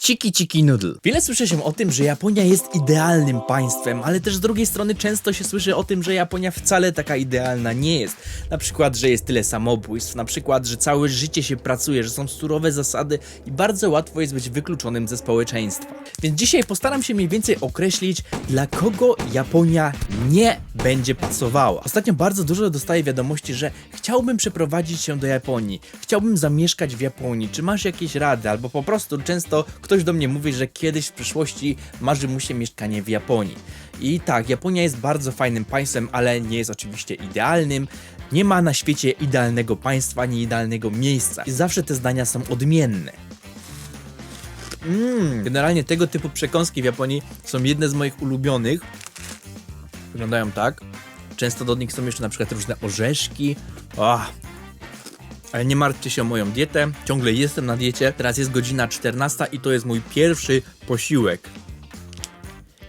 Ciki Ciki Noodle. Wiele słyszy się o tym, że Japonia jest idealnym państwem, ale też z drugiej strony często się słyszy o tym, że Japonia wcale taka idealna nie jest. Na przykład, że jest tyle samobójstw, na przykład, że całe życie się pracuje, że są surowe zasady i bardzo łatwo jest być wykluczonym ze społeczeństwa. Więc dzisiaj postaram się mniej więcej określić, dla kogo Japonia nie będzie pasowała. Ostatnio bardzo dużo dostaję wiadomości, że chciałbym przeprowadzić się do Japonii, chciałbym zamieszkać w Japonii, czy masz jakieś rady, albo po prostu często ktoś do mnie mówi, że kiedyś w przyszłości marzy mu się mieszkanie w Japonii. I tak, Japonia jest bardzo fajnym państwem, ale nie jest oczywiście idealnym. Nie ma na świecie idealnego państwa, ani idealnego miejsca. I zawsze te zdania są odmienne. Mm, generalnie tego typu przekąski w Japonii są jedne z moich ulubionych. Wyglądają tak. Często do nich są jeszcze na przykład różne orzeszki. Ach. Ale nie martwcie się o moją dietę. Ciągle jestem na diecie. Teraz jest godzina 14 i to jest mój pierwszy posiłek.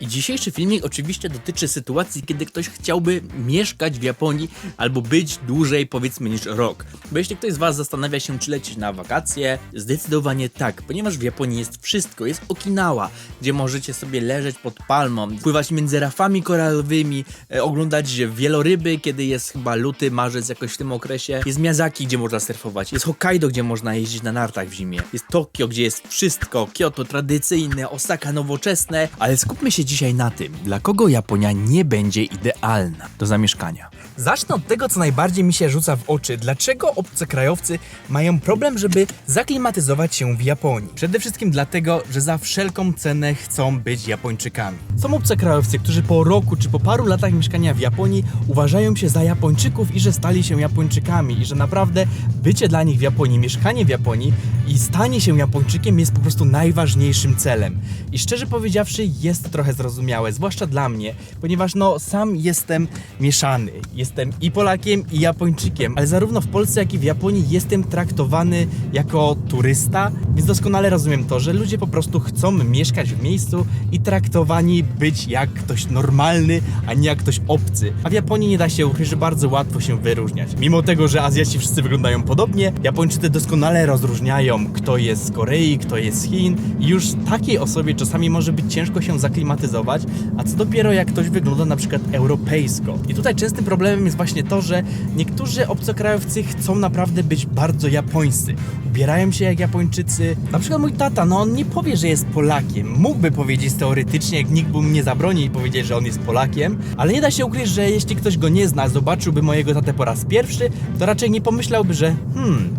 I dzisiejszy filmik oczywiście dotyczy sytuacji, kiedy ktoś chciałby mieszkać w Japonii albo być dłużej, powiedzmy, niż rok. Bo jeśli ktoś z Was zastanawia się, czy lecieć na wakacje, zdecydowanie tak, ponieważ w Japonii jest wszystko. Jest Okinawa, gdzie możecie sobie leżeć pod palmą, pływać między rafami koralowymi, e, oglądać wieloryby, kiedy jest chyba luty, marzec jakoś w tym okresie. Jest Miyazaki, gdzie można surfować. Jest Hokkaido, gdzie można jeździć na nartach w zimie. Jest Tokio, gdzie jest wszystko. Kyoto tradycyjne, Osaka nowoczesne. Ale skupmy się dzisiaj na tym, dla kogo Japonia nie będzie idealna do zamieszkania. Zacznę od tego, co najbardziej mi się rzuca w oczy. Dlaczego obcokrajowcy mają problem, żeby zaklimatyzować się w Japonii? Przede wszystkim dlatego, że za wszelką cenę chcą być Japończykami. Są obcokrajowcy, którzy po roku czy po paru latach mieszkania w Japonii uważają się za Japończyków i że stali się Japończykami i że naprawdę bycie dla nich w Japonii, mieszkanie w Japonii i stanie się Japończykiem jest po prostu najważniejszym celem. I szczerze powiedziawszy, jest trochę zrozumiałe, zwłaszcza dla mnie, ponieważ no sam jestem mieszany. Jestem i Polakiem, i Japończykiem, ale zarówno w Polsce, jak i w Japonii jestem traktowany jako turysta, więc doskonale rozumiem to, że ludzie po prostu chcą mieszkać w miejscu i traktowani być jak ktoś normalny, a nie jak ktoś obcy. A w Japonii nie da się ukryć, że bardzo łatwo się wyróżniać. Mimo tego, że Azjaci wszyscy wyglądają podobnie, Japończycy doskonale rozróżniają, kto jest z Korei, kto jest z Chin i już takiej osobie czasami może być ciężko się zaklimatyzować, a co dopiero jak ktoś wygląda na przykład europejsko. I tutaj częstym problemem jest właśnie to, że niektórzy obcokrajowcy chcą naprawdę być bardzo japońscy. Ubierają się jak Japończycy. Na przykład mój tata, no on nie powie, że jest Polakiem. Mógłby powiedzieć teoretycznie, jak nikt by mu nie zabroni i powiedzieć, że on jest Polakiem, ale nie da się ukryć, że jeśli ktoś go nie zna, zobaczyłby mojego tatę po raz pierwszy, to raczej nie pomyślałby, że hmm,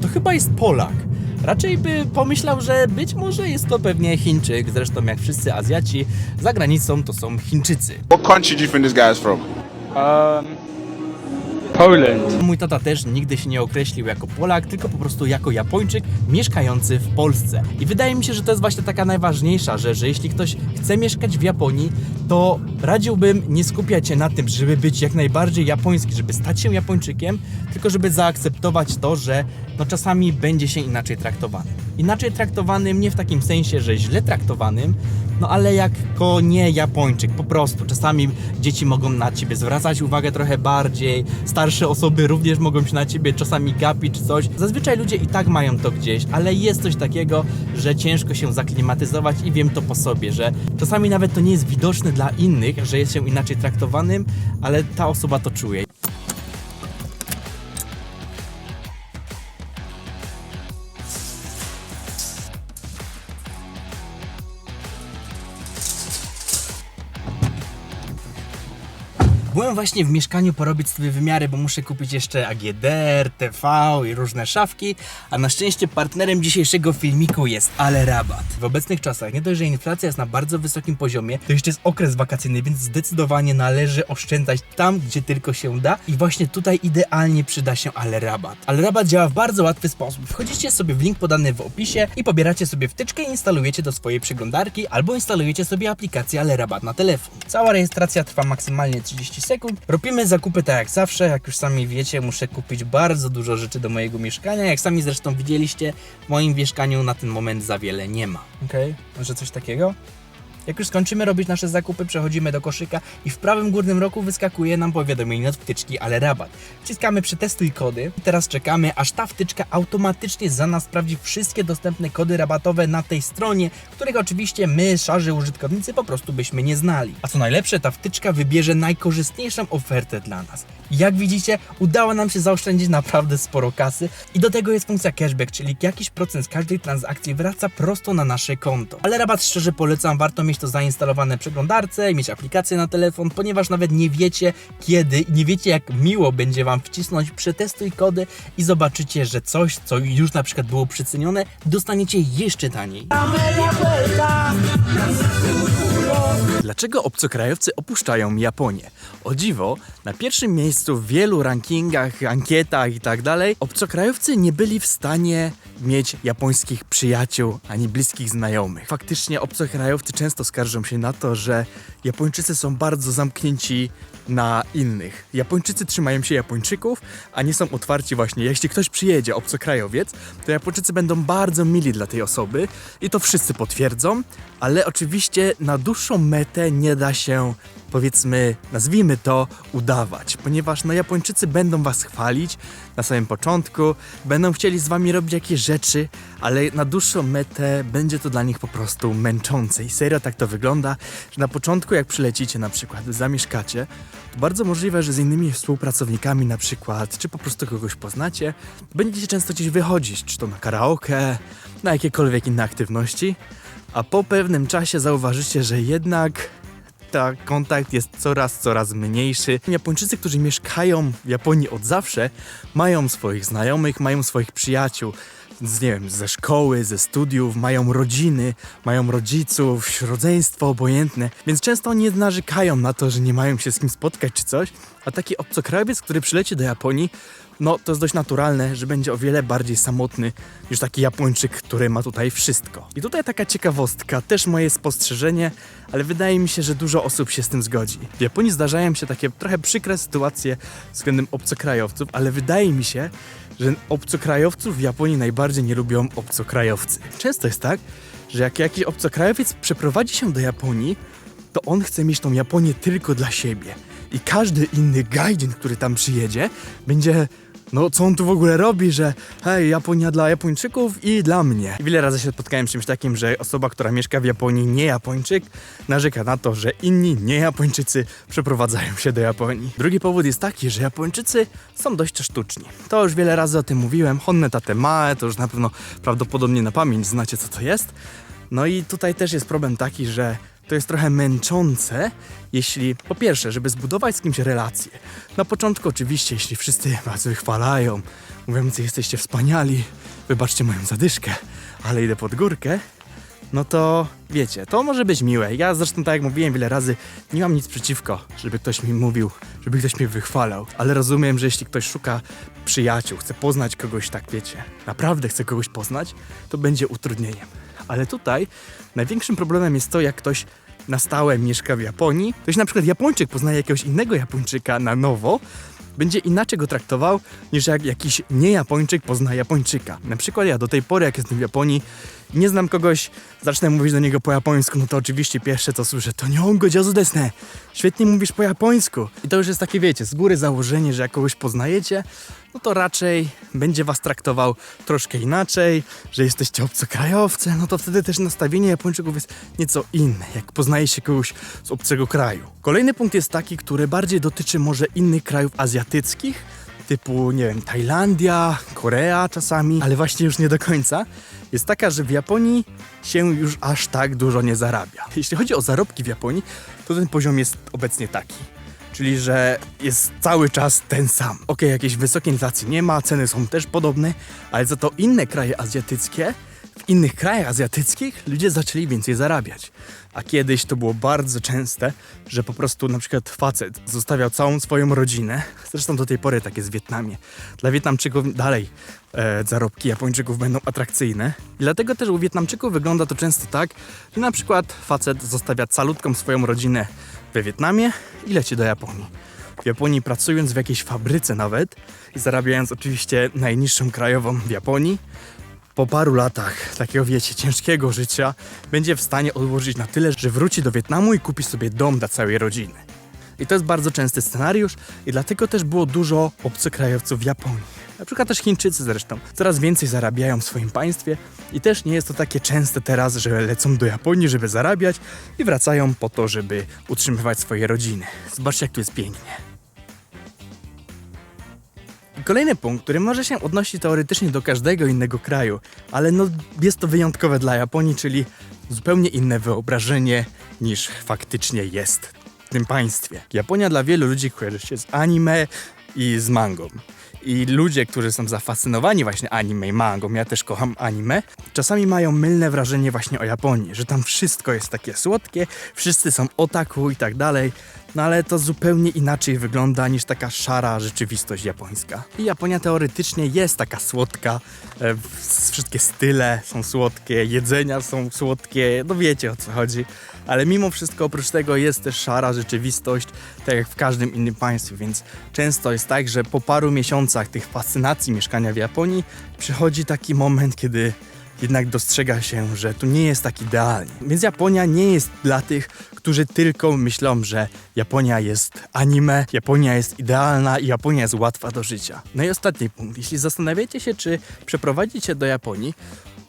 to chyba jest Polak. Raczej by pomyślał, że być może jest to pewnie Chińczyk. Zresztą jak wszyscy Azjaci, za granicą to są Chińczycy. What country do you think this guy is from? Um, Poland. Mój tata też nigdy się nie określił jako Polak, tylko po prostu jako Japończyk mieszkający w Polsce. I wydaje mi się, że to jest właśnie taka najważniejsza rzecz, że jeśli ktoś chce mieszkać w Japonii, to radziłbym nie skupiać się na tym, żeby być jak najbardziej japoński, żeby stać się Japończykiem, tylko żeby zaakceptować to, że no czasami będzie się inaczej traktowany. Inaczej traktowanym nie w takim sensie, że źle traktowanym, no ale jako nie Japończyk, po prostu. Czasami dzieci mogą na ciebie zwracać uwagę trochę bardziej, starsze osoby również mogą się na ciebie czasami gapić coś. Zazwyczaj ludzie i tak mają to gdzieś, ale jest coś takiego, że ciężko się zaklimatyzować i wiem to po sobie, że czasami nawet to nie jest widoczne dla innych, że jest się inaczej traktowanym, ale ta osoba to czuje. Byłem właśnie w mieszkaniu porobić sobie wymiary, bo muszę kupić jeszcze AGD, RTV i różne szafki, a na szczęście partnerem dzisiejszego filmiku jest Ale Rabat. W obecnych czasach nie dość, że inflacja jest na bardzo wysokim poziomie, to jeszcze jest okres wakacyjny, więc zdecydowanie należy oszczędzać tam, gdzie tylko się da i właśnie tutaj idealnie przyda się Ale Rabat. Ale Rabat działa w bardzo łatwy sposób. Wchodzicie sobie w link podany w opisie i pobieracie sobie wtyczkę i instalujecie do swojej przeglądarki albo instalujecie sobie aplikację Ale Rabat na telefon. Cała rejestracja trwa maksymalnie 30 sekund. Robimy zakupy tak jak zawsze, jak już sami wiecie, muszę kupić bardzo dużo rzeczy do mojego mieszkania. Jak sami zresztą widzieliście, w moim mieszkaniu na ten moment za wiele nie ma. Okej, może coś takiego? Jak już skończymy robić nasze zakupy, przechodzimy do koszyka i w prawym górnym rogu wyskakuje nam powiadomienie od wtyczki, ale rabat. Wciskamy przetestuj kody i teraz czekamy, aż ta wtyczka automatycznie za nas sprawdzi wszystkie dostępne kody rabatowe na tej stronie, których oczywiście my, szarzy użytkownicy, po prostu byśmy nie znali. A co najlepsze, ta wtyczka wybierze najkorzystniejszą ofertę dla nas. Jak widzicie, udało nam się zaoszczędzić naprawdę sporo kasy i do tego jest funkcja cashback, czyli jakiś procent z każdej transakcji wraca prosto na nasze konto. Ale rabat szczerze polecam, warto mieć to zainstalowane w przeglądarce mieć aplikację na telefon, ponieważ nawet nie wiecie kiedy i nie wiecie jak miło będzie Wam wcisnąć przetestuj kody i zobaczycie, że coś, co już na przykład było przecenione, dostaniecie jeszcze taniej. Dlaczego obcokrajowcy opuszczają Japonię? O dziwo, na pierwszym miejscu w wielu rankingach, ankietach i tak obcokrajowcy nie byli w stanie mieć japońskich przyjaciół ani bliskich znajomych. Faktycznie obcokrajowcy często skarżą się na to, że Japończycy są bardzo zamknięci na innych. Japończycy trzymają się Japończyków, a nie są otwarci właśnie. Jeśli ktoś przyjedzie, obcokrajowiec, to Japończycy będą bardzo mili dla tej osoby i to wszyscy potwierdzą, ale oczywiście na dłuższą metę nie da się powiedzmy, nazwijmy to, udawać, ponieważ no Japończycy będą was chwalić na samym początku, będą chcieli z wami robić jakieś rzeczy, ale na dłuższą metę będzie to dla nich po prostu męczące. I serio tak to wygląda, że na początku jak przylecicie na przykład, zamieszkacie, to bardzo możliwe, że z innymi współpracownikami na przykład, czy po prostu kogoś poznacie, będziecie często gdzieś wychodzić, czy to na karaoke, na jakiekolwiek inne aktywności, a po pewnym czasie zauważycie, że jednak ta kontakt jest coraz, coraz mniejszy. Japończycy, którzy mieszkają w Japonii od zawsze, mają swoich znajomych, mają swoich przyjaciół. Z, nie wiem, ze szkoły, ze studiów, mają rodziny, mają rodziców, rodzeństwo obojętne, więc często oni narzekają na to, że nie mają się z kim spotkać czy coś, a taki obcokrajowiec, który przyleci do Japonii, no to jest dość naturalne, że będzie o wiele bardziej samotny niż taki Japończyk, który ma tutaj wszystko. I tutaj taka ciekawostka, też moje spostrzeżenie, ale wydaje mi się, że dużo osób się z tym zgodzi. W Japonii zdarzają się takie trochę przykre sytuacje względem obcokrajowców, ale wydaje mi się, że obcokrajowców w Japonii najbardziej nie lubią obcokrajowcy. Często jest tak, że jak jakiś obcokrajowiec przeprowadzi się do Japonii, to on chce mieć tą Japonię tylko dla siebie. I każdy inny gaijin, który tam przyjedzie, będzie no co on tu w ogóle robi, że hej, Japonia dla Japończyków i dla mnie. I wiele razy się spotkałem z czymś takim, że osoba, która mieszka w Japonii, nie Japończyk, narzeka na to, że inni nie Japończycy przeprowadzają się do Japonii. Drugi powód jest taki, że Japończycy są dość sztuczni. To już wiele razy o tym mówiłem, Honne Tatemae, to już na pewno prawdopodobnie na pamięć znacie co to jest. No i tutaj też jest problem taki, że to jest trochę męczące, jeśli po pierwsze, żeby zbudować z kimś relację. Na początku oczywiście, jeśli wszyscy was wychwalają, mówią, że jesteście wspaniali, wybaczcie moją zadyszkę, ale idę pod górkę, no to wiecie, to może być miłe. Ja zresztą tak jak mówiłem wiele razy, nie mam nic przeciwko, żeby ktoś mi mówił, żeby ktoś mnie wychwalał, ale rozumiem, że jeśli ktoś szuka przyjaciół, chce poznać kogoś, tak wiecie, naprawdę chce kogoś poznać, to będzie utrudnieniem. Ale tutaj największym problemem jest to, jak ktoś na stałe mieszka w Japonii, to jeśli na przykład Japończyk poznaje jakiegoś innego Japończyka na nowo, będzie inaczej go traktował niż jak jakiś nie-Japończyk pozna Japończyka. Na przykład ja do tej pory, jak jestem w Japonii, nie znam kogoś, zacznę mówić do niego po japońsku, no to oczywiście pierwsze co słyszę, to nie on go desne. Świetnie mówisz po japońsku. I to już jest takie, wiecie, z góry założenie, że jak kogoś poznajecie, no to raczej będzie was traktował troszkę inaczej, że jesteście obcokrajowcem, no to wtedy też nastawienie Japończyków jest nieco inne, jak poznaje się kogoś z obcego kraju. Kolejny punkt jest taki, który bardziej dotyczy może innych krajów azjatyckich, typu, nie wiem, Tajlandia, Korea czasami, ale właśnie już nie do końca, jest taka, że w Japonii się już aż tak dużo nie zarabia. Jeśli chodzi o zarobki w Japonii, to ten poziom jest obecnie taki. Czyli, że jest cały czas ten sam. Okej, jakiejś wysokiej inflacji nie ma, ceny są też podobne, ale za to inne kraje azjatyckie, w innych krajach azjatyckich ludzie zaczęli więcej zarabiać. A kiedyś to było bardzo częste, że po prostu na przykład facet zostawiał całą swoją rodzinę. Zresztą do tej pory tak jest w Wietnamie. Dla Wietnamczyków dalej e, zarobki Japończyków będą atrakcyjne. I dlatego też u Wietnamczyków wygląda to często tak, że na przykład facet zostawia calutką swoją rodzinę we Wietnamie i leci do Japonii. W Japonii pracując w jakiejś fabryce nawet i zarabiając oczywiście najniższą krajową w Japonii, po paru latach takiego, wiecie, ciężkiego życia będzie w stanie odłożyć na tyle, że wróci do Wietnamu i kupi sobie dom dla całej rodziny. I to jest bardzo częsty scenariusz i dlatego też było dużo obcokrajowców w Japonii. Na przykład też Chińczycy zresztą. Coraz więcej zarabiają w swoim państwie i też nie jest to takie częste teraz, że lecą do Japonii, żeby zarabiać i wracają po to, żeby utrzymywać swoje rodziny. Zobaczcie, jak tu jest pięknie. I Kolejny punkt, który może się odnosić teoretycznie do każdego innego kraju, ale no jest to wyjątkowe dla Japonii, czyli zupełnie inne wyobrażenie niż faktycznie jest w tym państwie. Japonia dla wielu ludzi kojarzy się z anime i z mangą. I ludzie, którzy są zafascynowani właśnie anime i mangą, ja też kocham anime, czasami mają mylne wrażenie właśnie o Japonii, że tam wszystko jest takie słodkie, wszyscy są otaku i tak dalej, no ale to zupełnie inaczej wygląda niż taka szara rzeczywistość japońska. I Japonia teoretycznie jest taka słodka, e, wszystkie style są słodkie, jedzenia są słodkie, no wiecie o co chodzi. Ale mimo wszystko oprócz tego jest też szara rzeczywistość, tak jak w każdym innym państwie, więc często jest tak, że po paru miesiącach tych fascynacji mieszkania w Japonii przychodzi taki moment, kiedy jednak dostrzega się, że tu nie jest tak idealnie. Więc Japonia nie jest dla tych, którzy tylko myślą, że Japonia jest anime, Japonia jest idealna i Japonia jest łatwa do życia. No i ostatni punkt. Jeśli zastanawiacie się, czy przeprowadzić się do Japonii,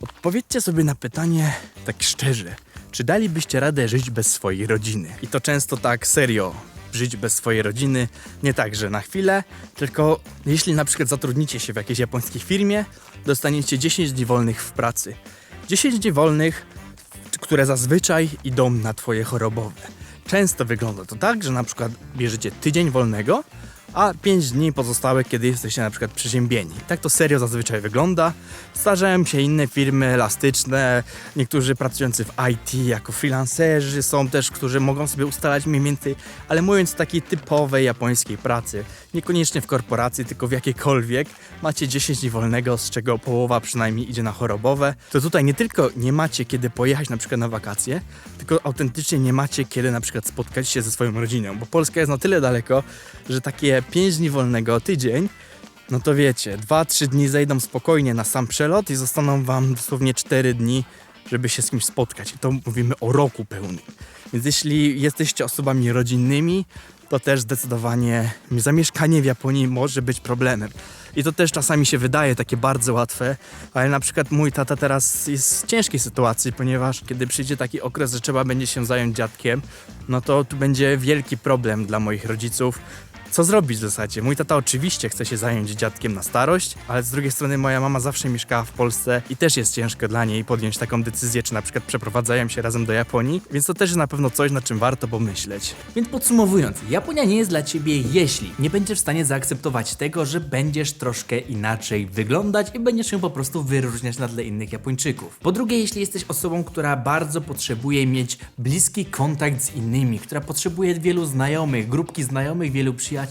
odpowiedzcie sobie na pytanie tak szczerze. Czy dalibyście radę żyć bez swojej rodziny? I to często tak serio żyć bez swojej rodziny. Nie tak, że na chwilę, tylko jeśli na przykład zatrudnicie się w jakiejś japońskiej firmie, dostaniecie 10 dni wolnych w pracy. 10 dni wolnych, które zazwyczaj idą na twoje chorobowe. Często wygląda to tak, że na przykład bierzecie tydzień wolnego, a 5 dni pozostałe, kiedy jesteście na przykład przeziębieni. Tak to serio zazwyczaj wygląda. Zdarzają się inne firmy elastyczne, niektórzy pracujący w IT jako freelancerzy, są też, którzy mogą sobie ustalać mniej więcej, ale mówiąc takiej typowej japońskiej pracy, niekoniecznie w korporacji, tylko w jakiejkolwiek, macie 10 dni wolnego, z czego połowa przynajmniej idzie na chorobowe, to tutaj nie tylko nie macie kiedy pojechać na przykład na wakacje, tylko autentycznie nie macie kiedy na przykład spotkać się ze swoją rodziną, bo Polska jest na tyle daleko, że takie 5 dni wolnego, tydzień, no to wiecie, 2-3 dni zejdą spokojnie na sam przelot i zostaną wam dosłownie 4 dni, żeby się z kimś spotkać. I to mówimy o roku pełnym. Więc jeśli jesteście osobami rodzinnymi, to też zdecydowanie zamieszkanie w Japonii może być problemem. I to też czasami się wydaje takie bardzo łatwe, ale na przykład mój tata teraz jest w ciężkiej sytuacji, ponieważ kiedy przyjdzie taki okres, że trzeba będzie się zająć dziadkiem, no to tu będzie wielki problem dla moich rodziców. Co zrobić w zasadzie? Mój tata oczywiście chce się zająć dziadkiem na starość, ale z drugiej strony moja mama zawsze mieszkała w Polsce i też jest ciężko dla niej podjąć taką decyzję, czy na przykład przeprowadzają się razem do Japonii, więc to też jest na pewno coś, nad czym warto pomyśleć. Więc podsumowując, Japonia nie jest dla ciebie, jeśli nie będziesz w stanie zaakceptować tego, że będziesz troszkę inaczej wyglądać i będziesz się po prostu wyróżniać na tle innych Japończyków. Po drugie, jeśli jesteś osobą, która bardzo potrzebuje mieć bliski kontakt z innymi, która potrzebuje wielu znajomych, grupki znajomych, wielu przyjaciół,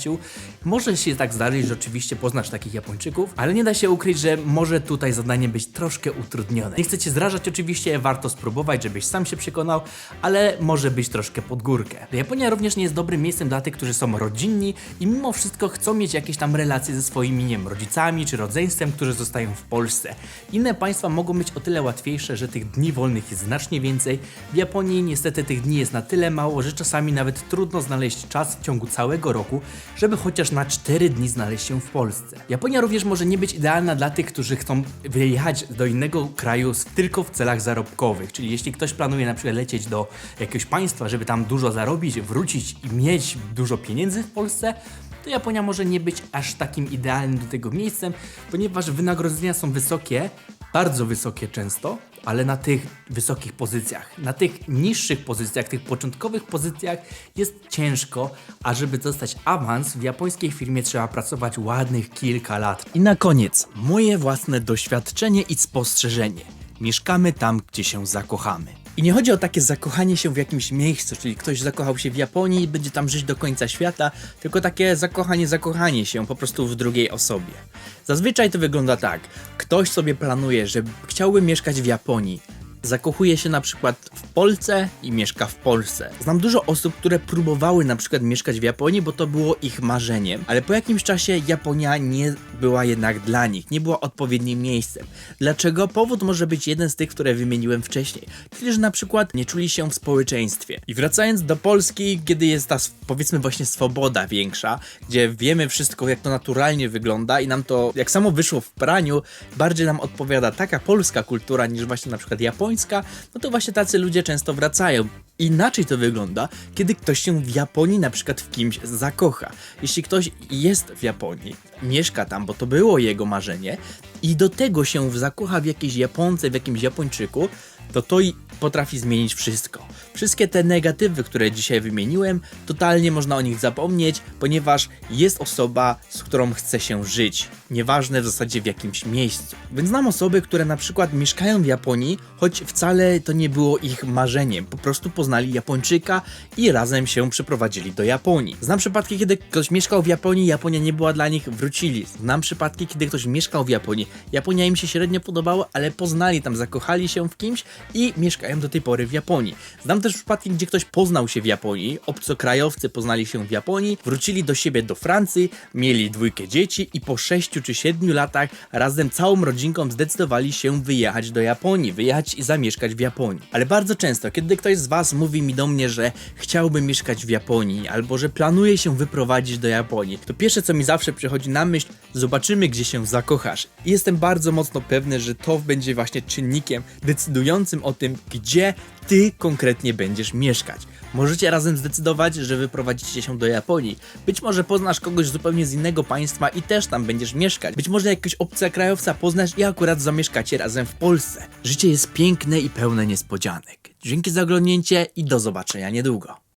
może się tak zdarzyć, że oczywiście poznasz takich Japończyków, ale nie da się ukryć, że może tutaj zadanie być troszkę utrudnione. Nie chcę cię zrażać oczywiście, warto spróbować, żebyś sam się przekonał, ale może być troszkę pod górkę. Japonia również nie jest dobrym miejscem dla tych, którzy są rodzinni i mimo wszystko chcą mieć jakieś tam relacje ze swoimi, nie wiem, rodzicami czy rodzeństwem, którzy zostają w Polsce. Inne państwa mogą być o tyle łatwiejsze, że tych dni wolnych jest znacznie więcej. W Japonii niestety tych dni jest na tyle mało, że czasami nawet trudno znaleźć czas w ciągu całego roku, żeby chociaż na 4 dni znaleźć się w Polsce. Japonia również może nie być idealna dla tych, którzy chcą wyjechać do innego kraju tylko w celach zarobkowych. Czyli jeśli ktoś planuje na przykład lecieć do jakiegoś państwa, żeby tam dużo zarobić, wrócić i mieć dużo pieniędzy w Polsce, to Japonia może nie być aż takim idealnym do tego miejscem, ponieważ wynagrodzenia są wysokie, bardzo wysokie często, ale na tych wysokich pozycjach, na tych niższych pozycjach, tych początkowych pozycjach jest ciężko, a żeby dostać awans w japońskiej firmie trzeba pracować ładnych kilka lat. I na koniec, moje własne doświadczenie i spostrzeżenie. Mieszkamy tam, gdzie się zakochamy. I nie chodzi o takie zakochanie się w jakimś miejscu, czyli ktoś zakochał się w Japonii i będzie tam żyć do końca świata, tylko takie zakochanie, zakochanie się po prostu w drugiej osobie. Zazwyczaj to wygląda tak. Ktoś sobie planuje, że chciałby mieszkać w Japonii zakochuje się na przykład w Polsce i mieszka w Polsce. Znam dużo osób, które próbowały na przykład mieszkać w Japonii, bo to było ich marzeniem, ale po jakimś czasie Japonia nie była jednak dla nich, nie była odpowiednim miejscem. Dlaczego? Powód może być jeden z tych, które wymieniłem wcześniej, czyli że na przykład nie czuli się w społeczeństwie. I wracając do Polski, kiedy jest ta powiedzmy właśnie swoboda większa, gdzie wiemy wszystko jak to naturalnie wygląda i nam to jak samo wyszło w praniu, bardziej nam odpowiada taka polska kultura niż właśnie na przykład japońska, no to właśnie tacy ludzie często wracają. Inaczej to wygląda, kiedy ktoś się w Japonii na przykład w kimś zakocha. Jeśli ktoś jest w Japonii, mieszka tam, bo to było jego marzenie i do tego się zakocha w jakiejś Japonce, w jakimś Japończyku, to to i potrafi zmienić wszystko. Wszystkie te negatywy, które dzisiaj wymieniłem, totalnie można o nich zapomnieć, ponieważ jest osoba, z którą chce się żyć. Nieważne w zasadzie w jakimś miejscu. Więc znam osoby, które na przykład mieszkają w Japonii, choć wcale to nie było ich marzeniem. Po prostu poznali Japończyka i razem się przeprowadzili do Japonii. Znam przypadki, kiedy ktoś mieszkał w Japonii, Japonia nie była dla nich, wrócili. Znam przypadki, kiedy ktoś mieszkał w Japonii, Japonia im się średnio podobała, ale poznali tam, zakochali się w kimś i mieszkają do tej pory w Japonii. Znam też przypadki, gdzie ktoś poznał się w Japonii, obcokrajowcy poznali się w Japonii, wrócili do siebie do Francji, mieli dwójkę dzieci i po 6 czy 7 latach razem całą rodzinką zdecydowali się wyjechać do Japonii, wyjechać i zamieszkać w Japonii. Ale bardzo często, kiedy ktoś z Was mówi mi do mnie, że chciałby mieszkać w Japonii albo że planuje się wyprowadzić do Japonii, to pierwsze co mi zawsze przychodzi na myśl, zobaczymy gdzie się zakochasz. I jestem bardzo mocno pewny, że to będzie właśnie czynnikiem decydującym o tym, gdzie ty konkretnie będziesz mieszkać. Możecie razem zdecydować, że wyprowadzicie się do Japonii. Być może poznasz kogoś zupełnie z innego państwa i też tam będziesz mieszkać. Być może jakiegoś obcokrajowca poznasz i akurat zamieszkacie razem w Polsce. Życie jest piękne i pełne niespodzianek. Dzięki za oglądnięcie i do zobaczenia niedługo.